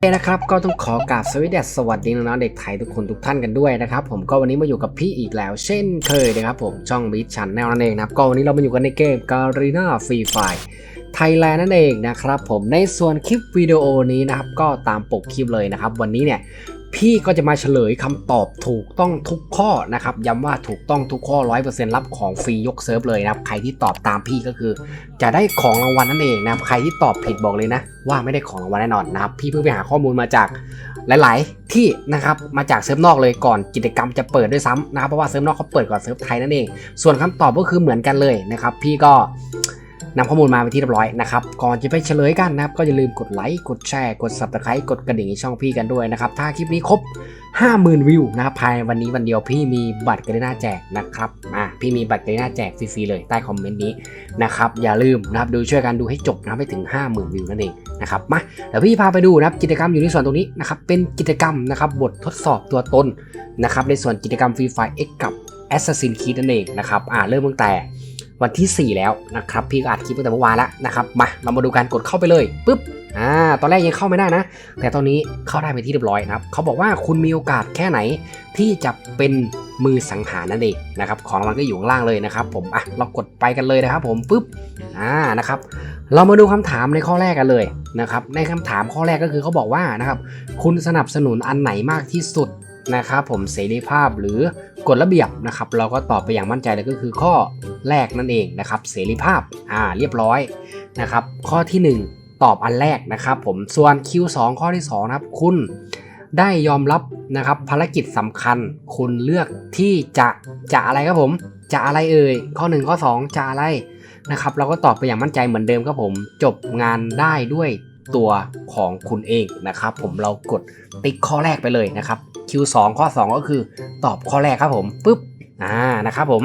โอ้นะครับก็ต้องขอกราบสวัสดีสวัสดีน้องๆเด็กไทยทุกคนทุกท่านกันด้วยนะครับผมก็วันนี้มาอยู่กับพี่อีกแล้ว เช่นเคยนะครับผมช่องบิชชันแนลนั่นเองนะครับก็วันนี้เรามาอยู่กันในเกมการีนาฟรีไฟไทยแลนด์นั่นเองนะครับผมในส่วนคลิปวิดีโอนี้นะครับก็ตามปกคลิปเลยนะครับ วันนี้เนี่ย พี่ก็จะมาเฉลยคำตอบถูกต้องทุกข้อนะครับย้ำว่าถูกต้องทุกข้อ 100%รับของฟรียกเซิร์ฟเลยนะครับ ใครที่ตอบตามพี่ก็คือ จะได้ของรางวัลนั่นเองนะครับ ใครที่ตอบผิดบอกเลยนะ ว่าไม่ได้ของรางวัลแน่นอนนะครับ พี่เพิ่งไปหาข้อมูลมาจากหลาย ๆ ที่นะครับมาจากเซิร์ฟนอกเลยก่อนกิจกรรมจะเปิดด้วยซ้ำนะครับเพราะว่าเซิร์ฟนอกเขาเปิดก่อนเซิร์ฟไทยนั่นเอง ส่วนคำตอบก็คือเหมือนกันเลยนะครับ พี่ก็ นำข้อมูลมาเป็นที่เรียบร้อยนะครับ ก่อนจะไปเฉลยกันนะครับ ก็อย่าลืมกดไลค์กดแชร์กด subscribe กดกระดิ่งในช่องพี่กันด้วยนะครับ ถ้าคลิปนี้ครบ 50,000 วิวนะครับภายวันนี้วันเดียวพี่มีบัตรกรีน่าแจกนะครับอะพี่มีบัตรกรีน่าแจกฟรีๆเลยใต้คอมเมนต์นี้นะครับอย่าลืมนะครับดูช่วยกันดูให้จบนะครับให้ถึง 50,000 วิวนั่นเองนะครับมาเดี๋ยวพี่พาไปดูนะครับกิจกรรมอยู่ในส่วนตรงนี้นะครับเป็นกิจกรรมนะครับบททดสอบตัวตนนะครับในส่วนกิจกรรมฟรีไฟ X กับ Assassin's Creed นั่นเองนะครับอ่าเริ่มตั้งแต่ วันที่ 4 แล้วนะครับ พี่ก็อัดคลิปตั้งแต่เมื่อวานแล้วนะครับ มาเรามาดูการกดเข้าไปเลยปุ๊บอ่าตอนแรกยังเข้าไม่ได้นะ แต่ตอนนี้เข้าได้เป็นที่เรียบร้อยนะครับเขาบอกว่าคุณมีโอกาสแค่ไหนที่จะเป็นมือสังหารนั่นเองนะครับของรางวัลก็อยู่ข้างล่างเลยนะครับ ผมอะเรากดไปกันเลยนะครับ ผมปุ๊บอ่านะครับ เรามาดูคำถามในข้อแรกกันเลยนะครับ ในคำถามข้อแรกก็คือเขาบอกว่านะครับ คุณสนับสนุนอันไหนมากที่สุด นะครับผมเสรีภาพหรือกฎระเบียบนะครับเราก็ตอบไปอย่างมั่นใจเลยก็คือข้อแรกนั่นเองนะครับเสรีภาพอ่าเรียบร้อยนะครับข้อที่หนึ่งตอบอันแรกนะครับผมส่วน Q2 ข้อที่2นะครับคุณได้ยอมรับนะครับภารกิจสำคัญคุณเลือกที่จะจะอะไรครับผมจะอะไรเอ่ยข้อ 1 ข้อ 2 จะอะไรนะครับเราก็ตอบไปอย่างมั่นใจเหมือนเดิมครับผมจบงานได้ด้วยตัวของคุณเองนะครับผมเรากดติ๊กข้อแรกไปเลยนะครับ Q2 ข้อ 2 ก็คือตอบข้อแรกครับผมปุ๊บอ่านะครับผม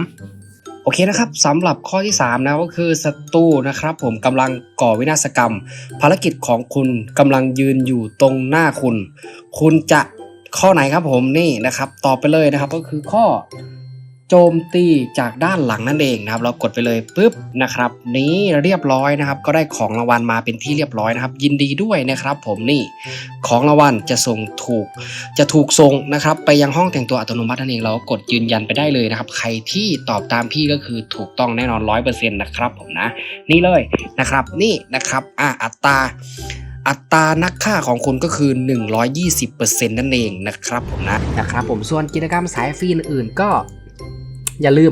โอเคนะครับสำหรับข้อที่ 3 นะก็คือศัตรูนะครับผมกำลังก่อวินาศกรรม ภารกิจของคุณกำลังยืนอยู่ตรงหน้าคุณ คุณจะข้อไหนครับผมนี่นะครับ ตอบไปเลยนะครับก็คือข้อ จมตีจากด้านหลังนั่นเองนะครับ เรากดไปเลยปุ๊บนะครับ นี้เรียบร้อยนะครับ ก็ได้ของรางวัลมาเป็นที่เรียบร้อยนะครับ ยินดีด้วยนะครับ ผมนี่ของรางวัลจะส่งถูก จะถูกส่งนะครับ ไปยังห้องแต่งตัวอัตโนมัตินั่นเองเรากดยืนยันไปได้เลยนะครับ ใครที่ตอบตามพี่ก็คือถูกต้องแน่นอนร้อยเปอร์เซ็นต์นะครับ ผมนะ นี่เลยนะครับ นี่นะครับอะอัตราอัตรานักฆ่าของคุณก็คือ 120%นั่นเองนะครับผมนะนะครับผมส่วนกิจกรรมสายฟรีอื่นๆก็ อย่าลืม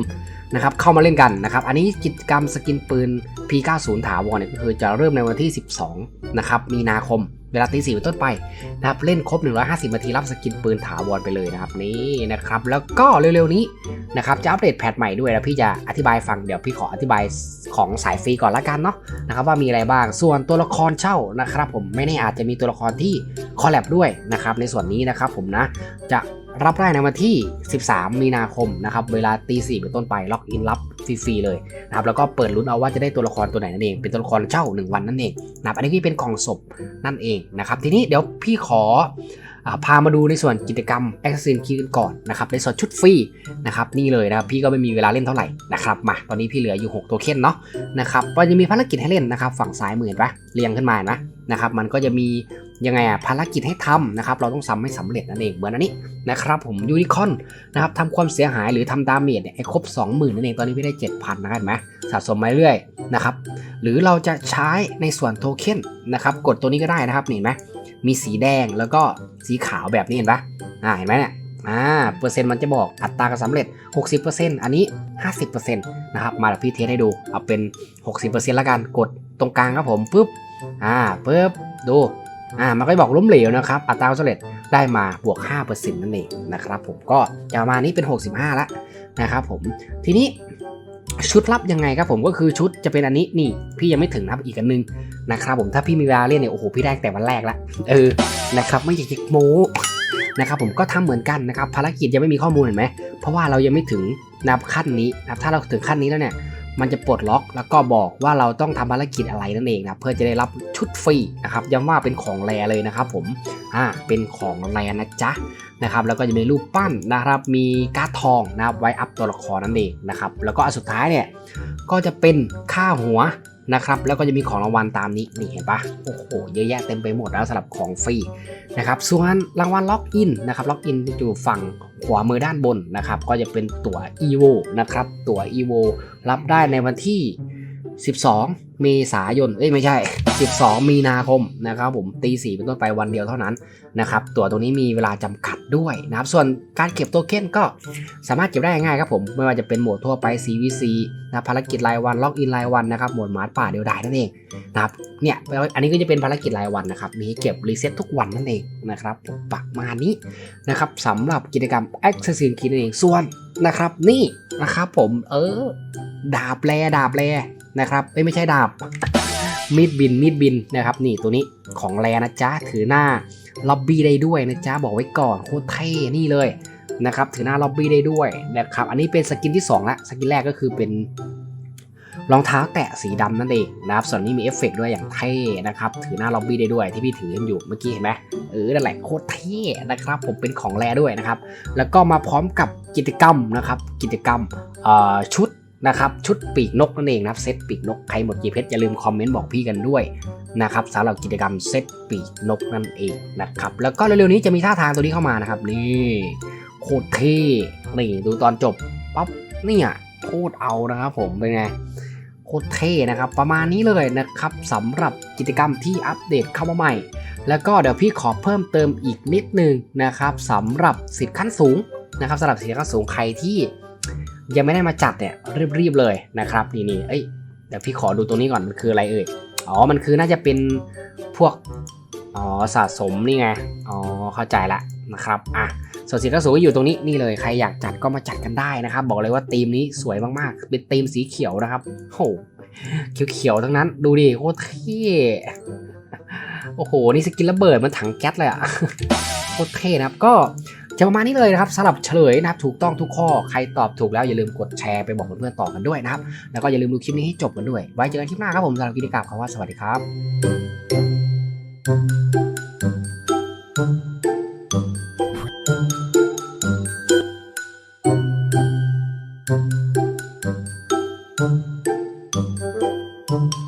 นะครับเข้ามาเล่นกันนะครับอันนี้กิจกรรมสกินปืน P90 ถาวรเนี่ยก็คือจะเริ่มในวันที่ 12นะครับมีนาคมเวลาตีสี่เป็นต้นไปนะครับเล่นครบ 150 นาทีรับสกินปืนถาวรไปเลยนะครับนี่นะครับแล้วก็เร็วๆนี้นะครับจะอัปเดตแพทใหม่ด้วยแล้วพี่จะอธิบายฟังเดี๋ยวพี่ขออธิบายของสายฟรีก่อนละกันเนาะนะครับว่ามีอะไรบ้างส่วนตัวละครเช่านะครับผมไม่แน่อาจจะมีตัวละครที่คอลแลบด้วยนะครับในส่วนนี้นะครับผมนะจะ รับได้ในวันที่ 13 มีนาคมนะครับเวลาตีสี่เป็นต้นไปล็อกอินรับฟรีๆเลยนะครับแล้วก็เปิดลุ้นเอาว่าจะได้ตัวละครตัวไหนนั่นเองเป็นตัวละครเช่า 1 วันนั่นเองนะครับอันนี้พี่เป็นกล่องศพนั่นเองนะครับทีนี้เดี๋ยวพี่ขอ พามาดูในส่วนกิจกรรม a s s a s s i n Creed กันก่อนนะครับในส่วนชุดฟรีนะครับนี่เลยนะครับพี่ก็ไม่มีเวลาเล่นเท่าไหร่นะครับมาตอนนี้พี่เหลืออยู่ 6 ตัวเค็นเนาะนะครับก็จะมีภารกิจให้เล่นนะครับฝั่งซ้ายมือเห็นปะเรียงขึ้นมานะนะครับมันก็จะมียังไงอะภารกิจให้ทำนะครับเราต้องทำให้สำเร็จนั่นเองเหมือนอันนี้นะครับผมยูนิคอนนะครับทำความเสียหายหรือทำดาเมจเนี่ยให้ครบ 20,000นั่นเองตอนนี้พี่ได้7,000นะเห็นไหมสะสมมาเรื่อยนะครับหรือเราจะใช้ในส่วนโทเค็นนะครับกดตัวนี้ก็ได้นะครับเห็นไหม มีสีแดงแล้วก็สีขาวแบบนี้เห็นปะอ่าเห็นไหมเนี่ยอ่าเปอร์เซ็นต์มันจะบอกอัตราการสำเร็จ 60%อันนี้ 50%นะครับมาเดี๋ยวพี่เทสให้ดูเอาเป็น 60%แล้วกันกดตรงกลางครับผมปุ๊บอ่าปุ๊บดูอ่ามันก็จะบอกล้มเหลวนะครับอัตราการสำเร็จได้มาบวก 5%นั่นเองนะครับผมก็จะมานี้เป็น 65 แล้วนะครับผมทีนี้ ชุดลับยังไงครับผมก็คือชุดจะเป็นอันนี้นี่ พี่ยังไม่ถึงนะครับอีกอันนึงนะครับผมถ้าพี่มีเวลาเล่นเนี่ยโอ้โหพี่ได้แต่วันแรกละเออนะครับไม่อยากจะโม้นะครับผมก็ทำเหมือนกันนะครับภารกิจยังไม่มีข้อมูลเห็นไหมเพราะว่าเรายังไม่ถึงนับขั้นนี้นะครับถ้าเราถึงขั้นนี้แล้วเนี่ย มันจะปลดล็อกแล้วก็บอกว่าเราต้องทำภารกิจอะไรนั่นเองนะเพื่อจะได้รับชุดฟรีนะครับย้ำว่าเป็นของแรเลยนะครับผมอ่าเป็นของแรนะจ๊ะนะครับแล้วก็จะมีรูปปั้นนะครับ มีการ์ดทองนะครับไว้อัพตัวละครนั่นเองนะครับแล้วก็อันสุดท้ายเนี่ยก็จะเป็นค่าหัว นะครับแล้วก็จะมีของรางวัลตามนี้นี่เห็นปะโอ้โหเยอะแยะเต็มไปหมดแล้วสำหรับของฟรีนะครับส่วนรางวัลล็อกอินนะครับล็อกอินอยู่ฝั่งขวามือด้านบนนะครับก็จะเป็นตั๋ว EVO นะครับตั๋ว EVO รับได้ในวันที่ 12 เมษายน เอ้ยไม่ใช่ 12 มีนาคมนะครับผมตีสี่เป็นต้นไปวันเดียวเท่านั้นนะครับตั๋วตรงนี้มีเวลาจำกัดด้วยนะครับ ส่วนการเก็บโทเค็นก็สามารถเก็บได้ง่ายครับผม ไม่ว่าจะเป็นโหมดทั่วไป CVC นะภารกิจรายวันล็อกอินรายวันนะครับโหมดหมาป่าเดียวดายนั่นเองนะครับเนี่ยอันนี้ก็จะเป็นภารกิจรายวันนะครับมีเก็บรีเซ็ตทุกวันนั่นเองนะครับผมประมาณนี้นะครับสำหรับกิจกรรม Assassin's Creed นั่นเองส่วนนะครับนี่นะครับผมเออดาบแลดาบแล นะครับเอ้ยไม่ใช่ดาบ มีดบินมีดบินนะครับ นี่ตัวนี้ของแลนะจ๊ะถือหน้าล็อบบี้ได้ด้วยนะจ๊ะบอกไว้ก่อนโคตรเท่นี่เลยนะครับถือหน้าล็อบบี้ได้ด้วยนะครับอันนี้เป็นสกินที่2ละสกินแรกก็คือเป็นรองเท้าแตะสีดำนั่นเองนะครับส่วนนี้มีเอฟเฟกต์ด้วยอย่างเท่นะครับถือหน้าล็อบบี้ได้ด้วยที่พี่ถืออยู่เมื่อกี้เห็นไหมเออนั่นแหละโคตรเท่นะครับผมเป็นของแลด้วยนะครับแล้วก็มาพร้อมกับกิจกรรมนะครับกิจกรรมเอ่อชุด นะครับชุดปีกนกนั่นเองนะครับเซตปีกนกใครหมดกี่เพชรอย่าลืมคอมเมนต์บอกพี่กันด้วยนะครับสำหรับกิจกรรมเซตปีกนกนั่นเองนะครับแล้วก็เร็วๆนี้จะมีท่าทางตัวนี้เข้ามานะครับนี่โคตรเท่นี่ดูตอนจบปั๊บเนี่ยโคตรเอานะครับผมเป็นไงโคตรเท่นะครับประมาณนี้เลยนะครับสำหรับกิจกรรมที่อัปเดตเข้ามาใหม่ แล้วก็เดี๋ยวพี่ขอเพิ่มเติมอีกนิดนึงนะครับสำหรับสิทธิ์ขั้นสูงนะครับสำหรับสิทธิ์ขั้นสูงใครที่ ยังไม่ได้มาจัดเนี่ยรีบๆเลยนะครับนี่นี่เอ้ยเดี๋ยวพี่ขอดูตรงนี้ก่อนมันคืออะไรเอ่ยอ๋อมันคือน่าจะเป็นพวกอ๋อสะสมนี่ไงอ๋อเข้าใจละนะครับอะส่วนสิทธิ์ขั้นสูงก็อยู่ตรงนี้นี่เลยใครอยากจัดก็มาจัดกันได้นะครับ บอกเลยว่าธีมนี้สวยมากๆ เป็นธีมสีเขียวนะครับโหเขียวๆทั้งนั้น ดูดิโคตรเท่โอ้โห นี่สกินระเบิดมันถังแก๊สเลยอะโคตรเท่นะครับก็ จะประมาณนี้เลยนะครับสำหรับเฉลยนะครับถูกต้องทุกข้อใครตอบถูกแล้วอย่าลืมกดแชร์ไปบอกเพื่อนๆต่อกันด้วยนะครับแล้วก็อย่าลืมดูคลิปนี้ให้จบกันด้วย ไว้เจอกันคลิปหน้าครับผมสำหรับกิจกรรมคำว่าสวัสดีครับ嗯。